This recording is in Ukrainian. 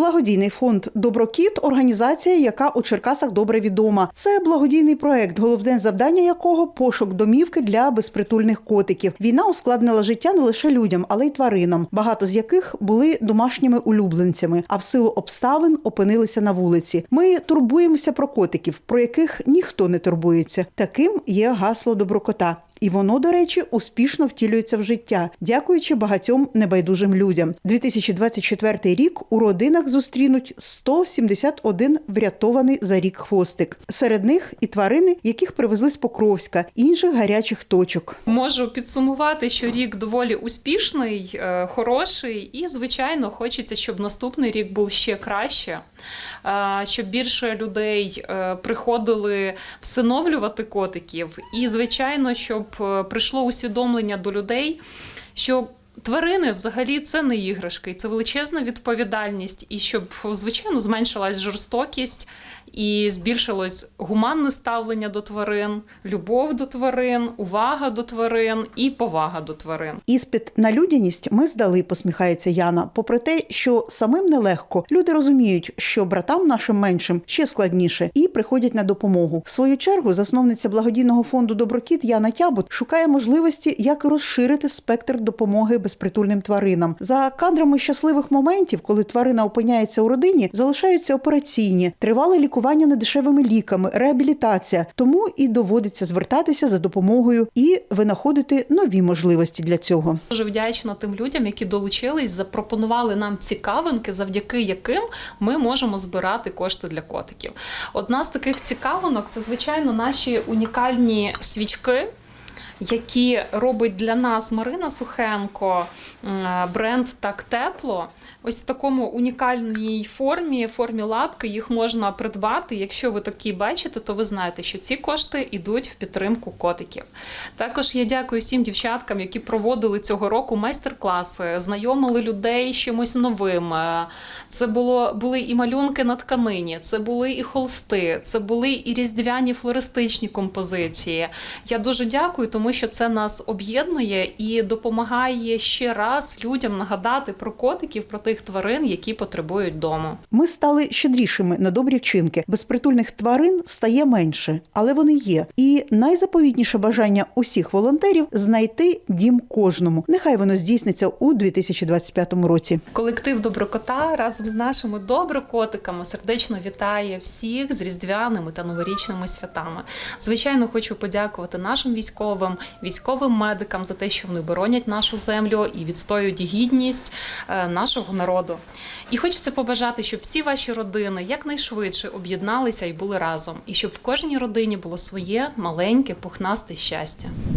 Благодійний фонд Доброкіт організація, яка у Черкасах добре відома. Це благодійний проект, головне завдання якого пошук домівки для безпритульних котиків. Війна ускладнила життя не лише людям, але й тваринам, багато з яких були домашніми улюбленцями, а в силу обставин опинилися на вулиці. Ми турбуємося про котиків, про яких ніхто не турбується. Таким є гасло доброкота. І воно, до речі, успішно втілюється в життя, дякуючи багатьом небайдужим людям. 2024 рік у родинах зустрінуть 171 врятований за рік хвостик. Серед них і тварини, яких привезли з Покровська, інших гарячих точок. Можу підсумувати, що рік доволі успішний, е, хороший, і звичайно, хочеться, щоб наступний рік був ще краще, е, щоб більше людей е, приходили всиновлювати котиків, і звичайно, щоб прийшло усвідомлення до людей, що. Тварини взагалі це не іграшки, це величезна відповідальність, і щоб звичайно зменшилась жорстокість і збільшилось гуманне ставлення до тварин, любов до тварин, увага до тварин і повага до тварин. Іспит на людяність ми здали, посміхається Яна. Попри те, що самим нелегко, люди розуміють, що братам нашим меншим ще складніше і приходять на допомогу. В свою чергу засновниця благодійного фонду Доброкіт Яна Тябут шукає можливості, як розширити спектр допомоги безпритульним тваринам. За кадрами щасливих моментів, коли тварина опиняється у родині, залишаються операційні, тривале лікування недешевими ліками, реабілітація. Тому і доводиться звертатися за допомогою і винаходити нові можливості для цього. Дуже вдячна тим людям, які долучились, запропонували нам цікавинки, завдяки яким ми можемо збирати кошти для котиків. Одна з таких цікавинок це звичайно наші унікальні свічки. Які робить для нас Марина Сухенко бренд так тепло. Ось в такому унікальній формі, формі лапки їх можна придбати. Якщо ви такі бачите, то ви знаєте, що ці кошти йдуть в підтримку котиків. Також я дякую всім дівчаткам, які проводили цього року майстер-класи, знайомили людей з чимось новим. Це було були і малюнки на тканині, це були і холсти, це були і різдвяні флористичні композиції. Я дуже дякую, тому що це нас об'єднує і допомагає ще раз людям нагадати про котиків, про тих тварин, які потребують дому. Ми стали щедрішими на добрі вчинки. Безпритульних тварин стає менше, але вони є. І найзаповітніше бажання усіх волонтерів знайти дім кожному. Нехай воно здійсниться у 2025 році. Колектив Доброкота разом з нашими доброкотиками сердечно вітає всіх з різдвяними та новорічними святами. Звичайно, хочу подякувати нашим військовим, військовим медикам за те, що вони боронять нашу землю і відстоюють гідність е, нашого народу. І хочеться побажати, щоб всі ваші родини якнайшвидше об'єдналися і були разом, і щоб в кожній родині було своє маленьке пухнасте щастя.